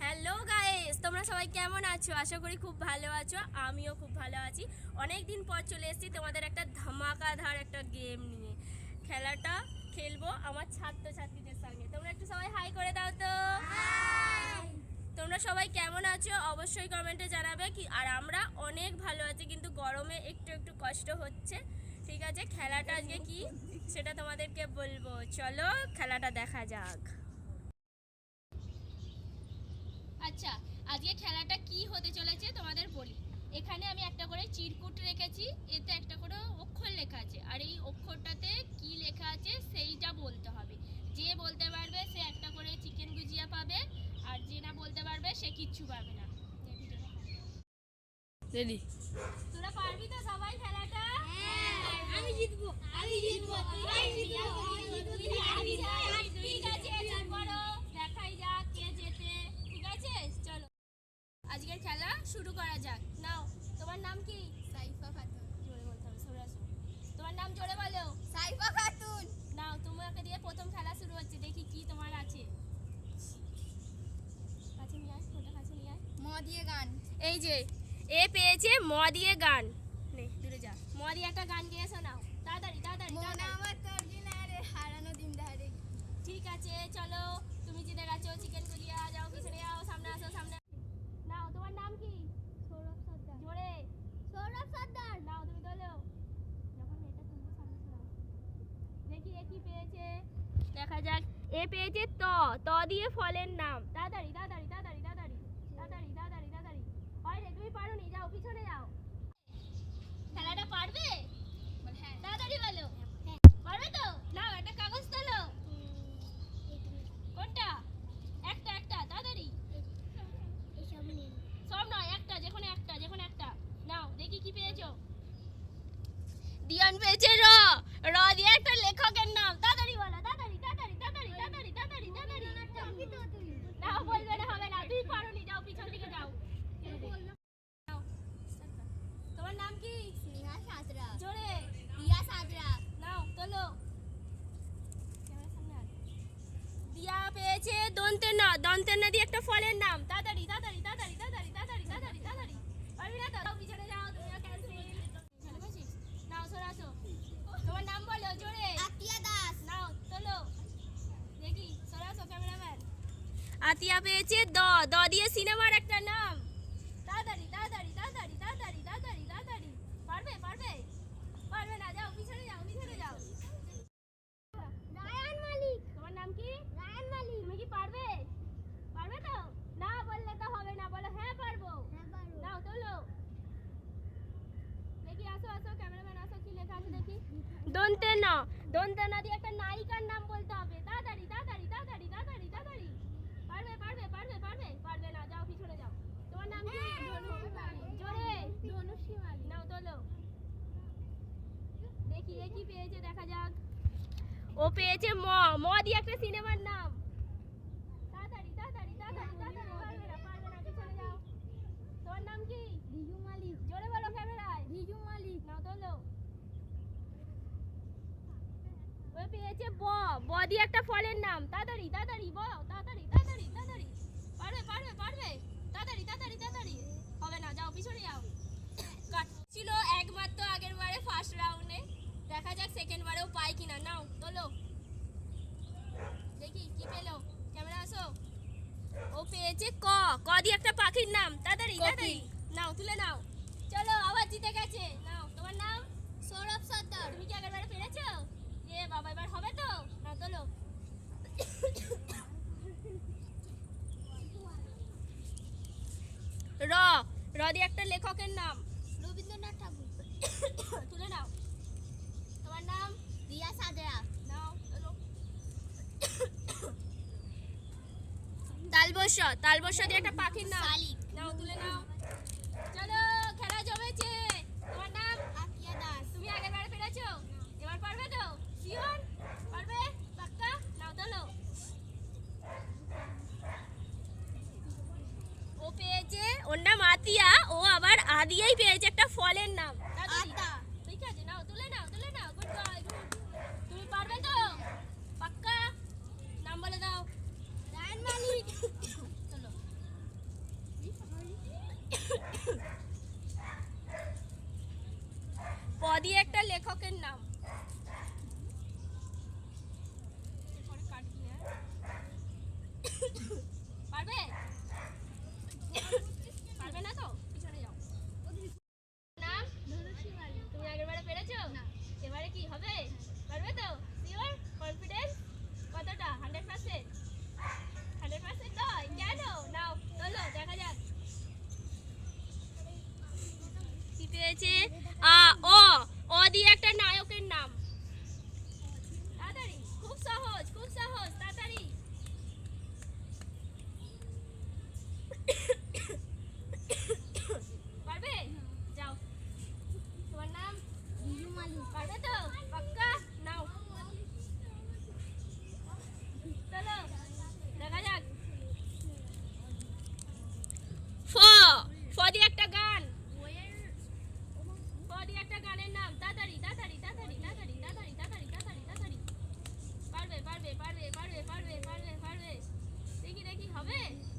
Hello guys তোমরা সবাই কেমন আছো? আশা করি খুব ভালো আছো। আমিও খুব ভালো আছি। অনেক দিন পর চলে এসেছি তোমাদের একটা ধামাকাধার একটা গেম নিয়ে। খেলাটা খেলব আমার ছাত্রছাত্রীদের সঙ্গে। তোমরা একটু সবাই হাই করে দাও তো। তোমরা সবাই কেমন আছো? অবশ্যই কমেন্টে জানাবে কি আর আমরা অনেক ভালো আছি কিন্তু গরমে একটু একটু কষ্ট হচ্ছে। ঠিক আছে? খেলাটা আজকে কি? সেটা তোমাদেরকে বলব। চলো খেলাটা দেখা যাক। আচ্ছা আজকে খেলাটা কি হতে চলেছে তোমাদের বলি। এখানে আমি একটা করে চিরকুট রেখেছি এতে একটা করে অক্ষর লেখা আছে। আর এই অক্ষরটাতে কি লেখা আছে সেইটা বলতে হবে। যে বলতে পারবে সে একটা করে চিকেন গুজিয়া পাবে আর যে না বলতে পারবে সে কিচ্ছু পাবে না। রেডি তোরা পারবি তো সবাই খেলাটা? আমি জিতবো আমি জিতবো আমি জিতবো তুই হারবি না। ঠিক আছে চুপ করো দেখাই যাক কে জেতে ঠিক আছে চলো আজকের খেলা শুরু করা যাক নাও তোমার নাম কি সাইফা খাতুন জোরে বলতে হবে সরে আসো তোমার নাম জোরে বলো। সাইফা খাতুন। নাও তোমাকে দিয়ে প্রথম খেলা শুরু হচ্ছে দেখি কি তোমার আছে। কাছে নিয়ে আয় ফোনটা কাছে নিয়ে আয়। ম দিয়ে গান। এই যে এ পেয়েছে ম দিয়ে গান। নে দূরে যা। ম দিয়ে একটা গান গেয়ে শোনাও। তাড়াতাড়ি তাড়াতাড়ি মন। আমার তোর দিন আরে হারানো দিন ধারে। ঠিক আছে চলো। তুমি জিতে গেছো চিকেন গুলিয়া যাও পিছনে যাও সামনে আসো সামনে নাও তোমার নাম কি সৌরভ সর্দার জোরে সৌরভ সর্দার নাও তুমি তোলো যখন এটা তুলবো সামনে শোনাও দেখি এ কি পেয়েছে দেখা যাক এ পেয়েছে ত ত দিয়ে ফলের নাম। তাড়াতাড়ি তাড়াতাড়ি তাড়াতাড়ি তাড়াতাড়ি তাড়াতাড়ি তাড়াতাড়ি তাড়াতাড়ি। হয় রে তুমি পারো নি, যাও, পিছনে যাও। খেলাটা পারবে? তাড়াতাড়ি বলো। পারবে তো? নাও, একটা কাগজ তোলো। কোনটা? একটা একটা, তাড়াতাড়ি। সব নয়, একটা, যে কোনো একটা, যে কোনো একটা। নাও, দেখি কি পেয়েছ। দিয়ান পেয়েছে র। র দিয়ে একটা লেখকের নাম তাড়াতাড়ি বলো তাড়াতাড়ি তাড়াতাড়ি তাড়াতাড়ি তাড়াতাড়ি তাড়াতাড়ি তাড়াতাড়ি নাও বলবে না হবে না তুই পারো নি যাও পিছন দিকে যাও নাও। তোমার নাম কি স্নেহা সাঁতরা জোরে রিয়া সাঁতরা নাও তোলো ক্যামেরার সামনে আয়। দিয়া পেয়েছে দন্তের না দন্তের একটা ফলের নাম। তাড়াতাড়ি তাড়াতাড়ি তাড়াতাড়ি তাড়াতাড়ি তাড়াতাড়ি তাড়াতাড়ি তাড়াতাড়ি। পারবি না তো? পিছনে যাও ক্যান্সেল নাও সরে আসো। তোমার নাম বলো জোরে। আতিয়া দাস। নাও চলো দেখি সরে আসো ক্যামেরাম্যান আতিয়া পেয়েছে দ। দ দিয়ে সিনেমার একটা নাম। তাড়াতাড়ি তাড়াতাড়ি তাড়াতাড়ি তাড়াতাড়ি তাড়াতাড়ি তাড়াতাড়ি। পারবে পারবে? পারবে না যাও পিছনে যাও পিছনে যাও। রায়ান মালিক। তোমার নাম কি রায়ান মালিক তুমি কি পারবে পারবে তো না বললে তো হবে না বলো হ্যাঁ পারব হ্যাঁ পারব নাও তোলো দেখি আসো আসো ক্যামেরাম্যান আসো কি লেখা আছে দেখি দন্তে ন দন্তে দিয়ে একটা নায়িকার নাম বলতে হবে। তাড়াতাড়ি তাড়াতাড়ি তাড়াতাড়ি তাড়াতাড়ি তাড়াতাড়ি। পারবে পারবে পারবে পারবে? পারবে না যাও পিছনে যাও। তোমার নাম কি? জোরে। ধনুষী মালিক নাও তোলো। দেখি এ কি পেয়েছে দেখা যাক। ও পেয়েছে ম। ম দিয়ে একটা সিনেমার নাম। তাড়াতাড়ি তাড়াতাড়ি তাড়াতাড়ি তাড়াতাড়ি পারবে না পারবে না পিছনে যাও। তোমার নাম কি? রিজু মালিক। জোরে বলো ক্যামেরায়। রিজু মালিক। নাও তোলো ও পেয়েছে ব ব দিয়ে একটা ফলের নাম। তাড়াতাড়ি তাড়াতাড়ি ব তাড়াতাড়ি তাড়াতাড়ি তাড়াতাড়ি। পারবে পারবে পারবে? তাড়াতাড়ি তাড়াতাড়ি তাড়াতাড়ি। হবে না যাও পিছনে যাও। কাট। ছিল একমাত্র আগের বারে ফার্স্ট রাউন্ডে দেখা যাক সেকেন্ড বারেও পাই কিনা। নাও তোলো। দেখি কি পেল? ক্যামেরা আসো। ও পেয়েছে ক। ক দিয়ে একটা পাখির নাম। তাড়াতাড়ি তাড়াতাড়ি। নাও তুলে নাও। চলো আবার জিতে গেছে নাও তোমার নাম সৌরভ সর্দার তুমি কি আগের বারে পেরেছ এ বাবা এবার হবে তো না তোলো র র দিয়ে একটা লেখকের নাম? রবীন্দ্রনাথ ঠাকুর। তুলে নাও। তোমার নাম? রিয়া সাদেয়া। নাও তোলো তালবস্য তালবস্য দিয়ে একটা পাখির নাম। শালিক দিয়েই পেয়েছে একটা ফলের নাম। ঠিক আছে নাও তুলে তুলে নাও তুমি তো? পাক্কা? নাম বলে দাও। পদি একটা লেখকের নাম। Đi.